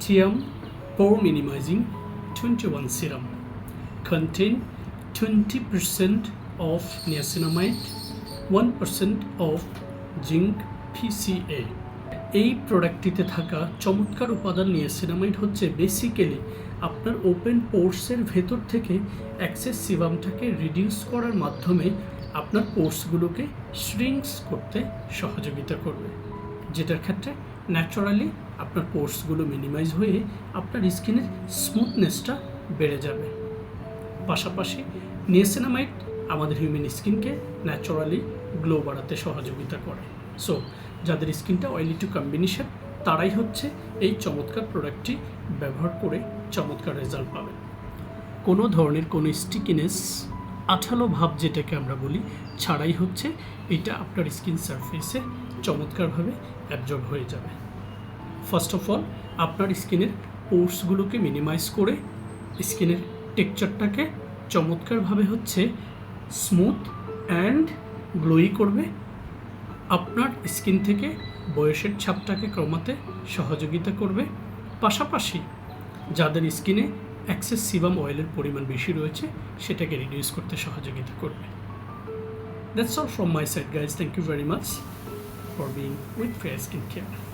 Tiam Pore Minimizing 21 Serum contain 20% of niacinamide, 1% of zinc PCA. এই প্রোডাক্টটিতে থাকা চমৎকার উপাদান নিয়াসিনামাইড হচ্ছে বেসিক্যালি আপনার ওপেন পোর্সের ভেতর থেকে অ্যাক্সেস সিবামটাকে রিডিউস করার মাধ্যমে আপনার পোর্সগুলোকে শ্রিঙ্কস করতে সহযোগিতা করবে যেটার ক্ষেত্রে ন্যাচারালি আপনার পোর্সগুলো মিনিমাইজ হয়ে আপনার স্কিনের স্মুথনেসটা বেড়ে যাবে। পাশাপাশি নিয়াসিনামাইড আমাদের হিউম্যান স্কিনকে ন্যাচারালি গ্লো বাড়াতে সহযোগিতা করে। সো যাদের স্কিনটা অয়েলি টু কম্বিনেশন তারাই হচ্ছে এই চমৎকার প্রোডাক্টটি ব্যবহার করে চমৎকার রেজাল্ট পাবেন। কোনো ধরনের কোনো স্টিকিনেস আঠালো ভাব যেটাকে আমরা বলি, ছাড়াই হচ্ছে এটা আপনার স্কিন সারফেসে চমৎকারভাবে অ্যাবজর্ব হয়ে যাবে। ফার্স্ট অফ অল আপনার স্কিনের পোর্সগুলোকে মিনিমাইজ করে স্কিনের টেক্সচারটাকে চমৎকারভাবে হচ্ছে স্মুথ অ্যান্ড গ্লোই করবে। আপনার স্কিন থেকে বয়সের ছাপটাকে কমাতে সহযোগিতা করবে। পাশাপাশি যাদের স্কিনে অ্যাক্সেস সিবাম অয়েলের পরিমাণ বেশি রয়েছে, সেটাকে রিডিউস করতে সহযোগিতা করবে। That's all from my side guys thank you very much for being with fair skin care